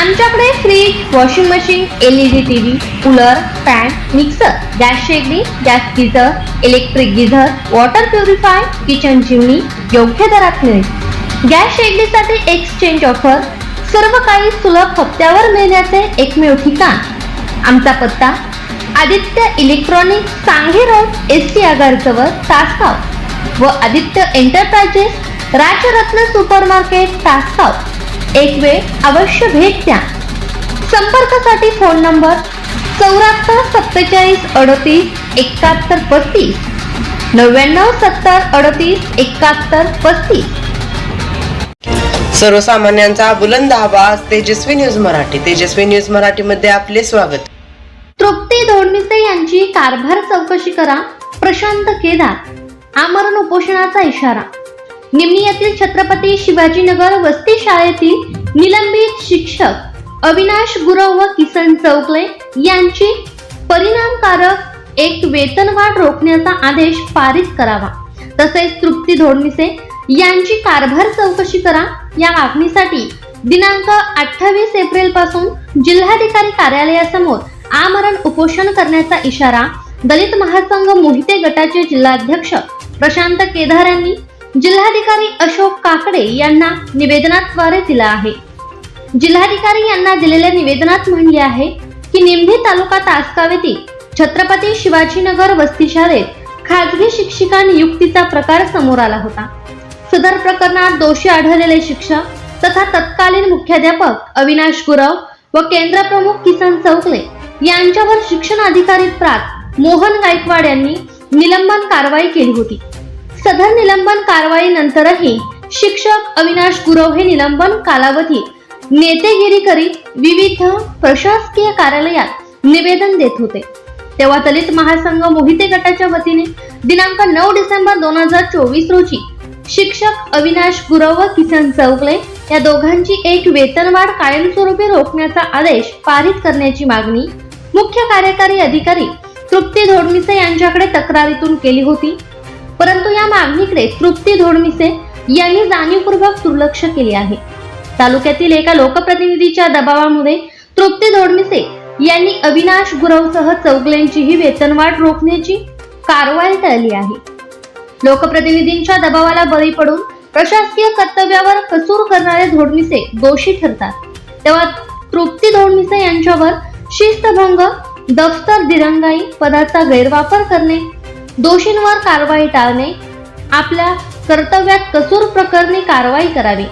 आमच्याकडे fridge washing machine LED TV cooler fan mixer gas शेगडी gas geyser electric geyser water purify kitchen chimney योग्य दरात मिळेल. Gas शेगडीसाठी exchange offer सर्व काही सुलभ हप्त्यावर मिळण्याचे एकमेव ठिकाण. आमचा पत्ता Aditya electronic Sange road S T आगारजवळ Tasgaon. व Aditya enterprises Rajratna super market Tasgaon. एक वेळ अवश्य भेट द्या. संपर्कासाठी फोन नंबर चौऱ्याहत्तर सत्तेचाळीस अडतीस एकाहत्तर पस्तीस नव्याण्णव सत्तर अडतीस एकाहत्तर पस्तीस. सर्वसामान्यांचा बुलंद आवाज तेजस्वी न्यूज मराठी. तेजस्वी न्यूज मराठी मध्ये आपले स्वागत. तृप्ती दोडमिसे यांची कारभार चौकशी करा प्रशांत केदार. आमरण उपोषणाचा इशारा. निमणी छत्रपती शिवाजीनगर वस्ती शाळेतील निलंबित शिक्षक अविनाश गुरव व किसन चौगले यांची परिणामकारक एक वेतनवाढ रोखण्याचा आदेश पारित करावा. तसेच तृप्ती धोडमिसे यांची कारभार चौकशी करा या मागणीसाठी दिनांक अठ्ठावीस एप्रिलपासून जिल्हाधिकारी कार्यालयासमोर आमरण उपोषण करण्याचा इशारा दलित महासंघ मोहिते गटाचे जिल्हाध्यक्ष प्रशांत केदार यांनी जिल्हाधिकारी अशोक काकडे यांना निवेदनाद्वारे दिला आहे. जिल्हाधिकारी यांना दिलेल्या निवेदनात म्हणले आहे की निमधी तालुका तासगाव येथील छत्रपती शिवाजीनगर वस्ती शाळेत खाजगी शिक्षिका नियुक्तीचा प्रकार समोर आला होता. सदर प्रकरणात दोषी आढळलेले शिक्षक तथा तत्कालीन मुख्याध्यापक अविनाश गुरव व केंद्र प्रमुख किसन चौकले यांच्यावर शिक्षण अधिकारी प्रात मोहन गायकवाड यांनी निलंबन कारवाई केली होती. सदर निलंबन कारवाई नंतरही शिक्षक अविनाश गुरव हे निलंबन कालावधी नेतेगिरी करीत विविध प्रशासकीय कार्यालयात निवेदन देत होते. तेव्हा दलित महासंघ मोहिते गटाच्या वतीने दिनांक नऊ डिसेंबर दोन हजार चोवीस रोजी शिक्षक अविनाश गुरव व किसन चौगले या दोघांची एक वेतनवाढ कायमस्वरूपी रोखण्याचा आदेश पारित करण्याची मागणी मुख्य कार्यकारी अधिकारी तृप्ती धोडमिसे यांच्याकडे तक्रारीतून केली होती. परंतु या मागणीकडे तृप्ती धोडमिसे यांनी जाणीवपूर्वक दुर्लक्ष केले आहे. तालुक्यातील एका लोकप्रतिनिधीच्या दबावामुळे तृप्ती धोडमिसे यांनी अविनाश गुरवसह चौगलेंचीही वेतनवाढ रोखण्याची कारवाई टळली आहे. लोकप्रतिनिधींच्या दबावाला बळी पडून प्रशासकीय कर्तव्यावर कसूर करणारे धोडमिसे दोषी ठरतात. तेव्हा तृप्ती धोडमिसे यांच्यावर शिस्तभंग दफ्तर दिरंगाई पदाचा गैरवापर करणे दोषींवर कारवाई टाळणे आपल्या कर्तव्यात कसूर प्रकरणी कारवाई करावी.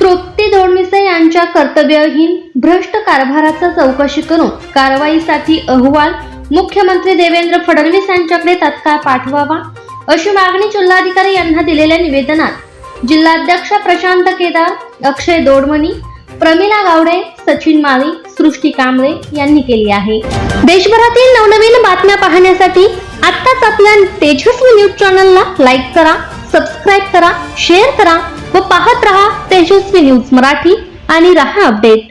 तृप्ती दोडमिसे यांच्या कर्तव्यहीन भ्रष्ट कारभाराचा चौकशी करून कारवाईसाठी अहवाल मुख्यमंत्री देवेंद्र फडणवीस यांच्याकडे तत्काळ पाठवावा अशी मागणी जिल्हाधिकारी यांना दिलेल्या निवेदनात जिल्हाध्यक्ष प्रशांत केदार अक्षय दोडमणी प्रमिला गावडे सचिन माळी सृष्टी कांबळे यांनी केली आहे. देशभरातील नवनवीन बातम्या पाहण्यासाठी आत्ताच आपल्या तेजस्वी न्यूज चॅनलला लाईक करा सबस्क्राईब करा शेअर करा व पाहत रहा तेजस्वी न्यूज मराठी आणि रहा अपडेट.